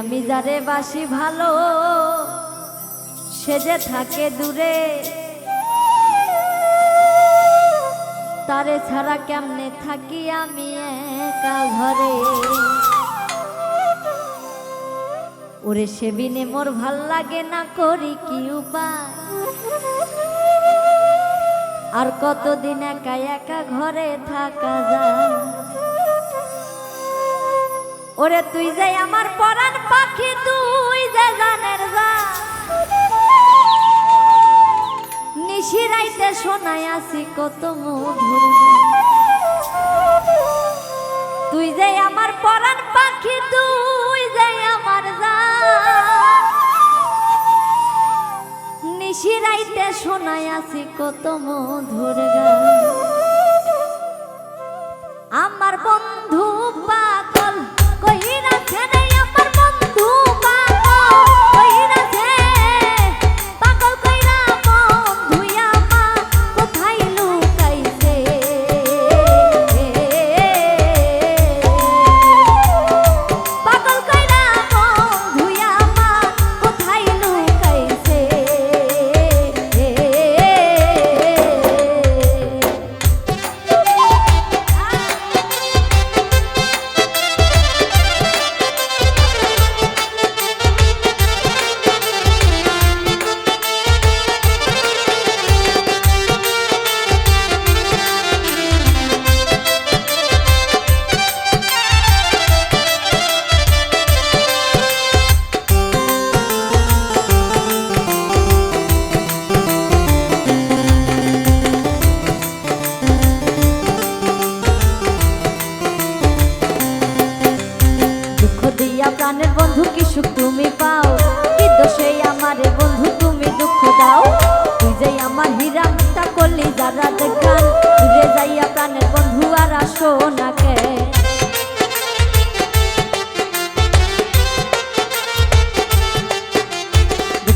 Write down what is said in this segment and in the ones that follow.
আমি যারে বাসি ভালো, সে যে থাকে দূরে। তারে ছাড়া কেমনে থাকি আমি একা ঘরে? ওরে সেবিনে মোর ভালো লাগে না করি কি উপায়? আর কতদিন একা একা ঘরে থাকা যায়? ওরে তুই যে আমার পরাণ পাখি, তুই যে জানের যা নিশিরাইতে শোনাই আসি কত মধুর তুই যে আমার পরাণ পাখি, তুই যে আমার যা নিশিরাইতে শোনাই আসি কত মধুর গান। আমার বন্ধু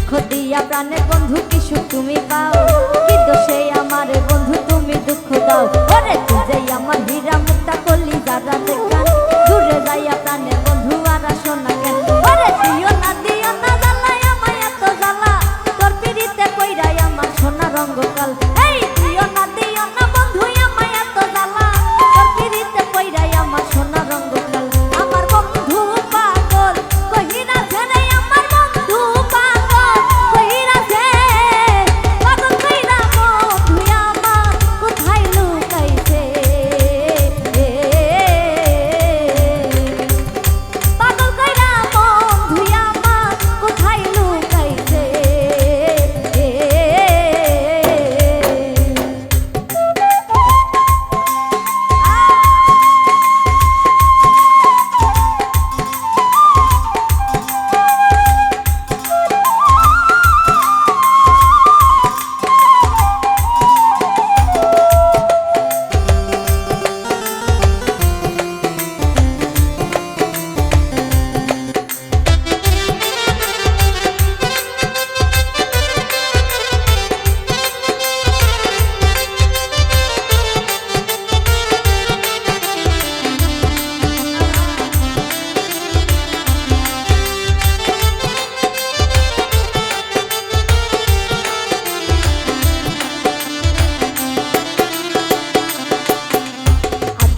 দুঃখ দিয়া প্রাণের বন্ধু কি সুখ তুমি পাও? কি দোষে আমার বন্ধু তুমি দুঃখ দাও। আমার হীরা মুক্তা করলি দাদা দেখান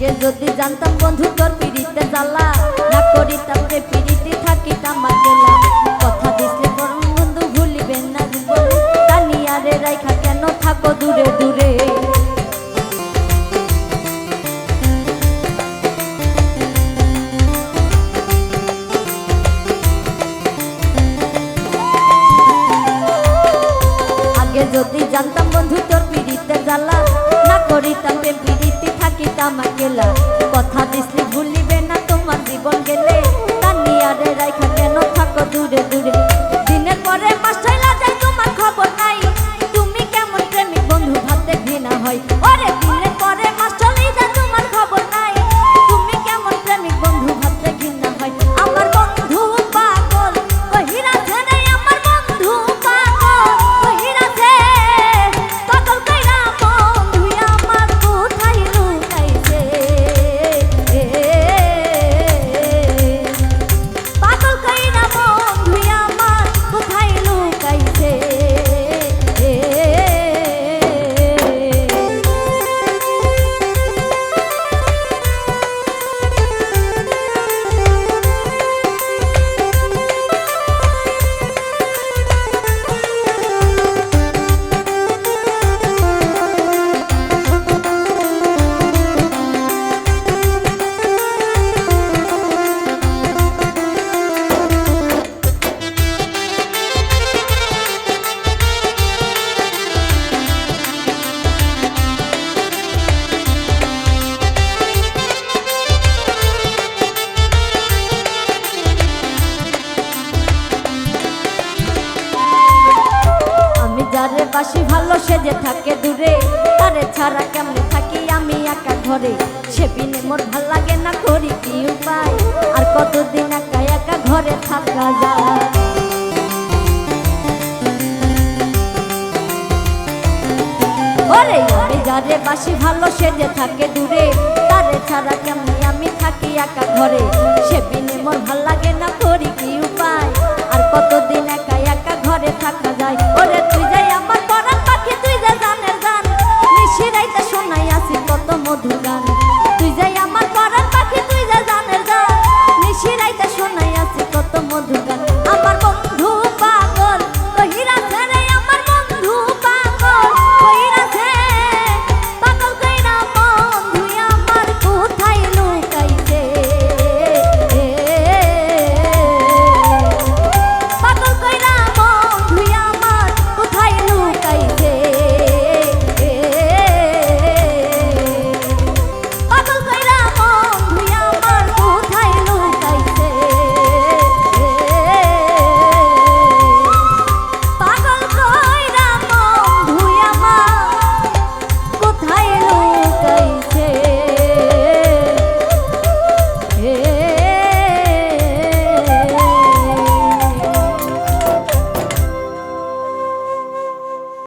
আগে যদি জানতাম বন্ধু তোর পিড়িতে জ্বালা, না করিতাম রে পিড়িতে থাকিতাম আগেলা কথা দিতে বরং বন্ধু ভুলিবেন না জীবন। তা নিয়ারে রাইখা কেন থাকো দূরে? থাকিতাম গেলা কথা দিসলি ভুলিবে না, তোমার জীবন গেলে। তানিয়ারে রাইখা কেন থাকো দূরে দূরে? বাসি ভালো সেজে থাকে দূরে। তারে ছাড়া কেমনে থাকি আমি একা ঘরে? সে বিনে মোর ভালো লাগে না করি কি উপায়? আর কতদিন একা একা ঘরে থাকা যায়? আমি যারে বাসি ভালো সে যে থাকে দূরে, তারে ছাড়া কেমনি আমি থাকি একা ঘরে? সে বিনে মোর ভালো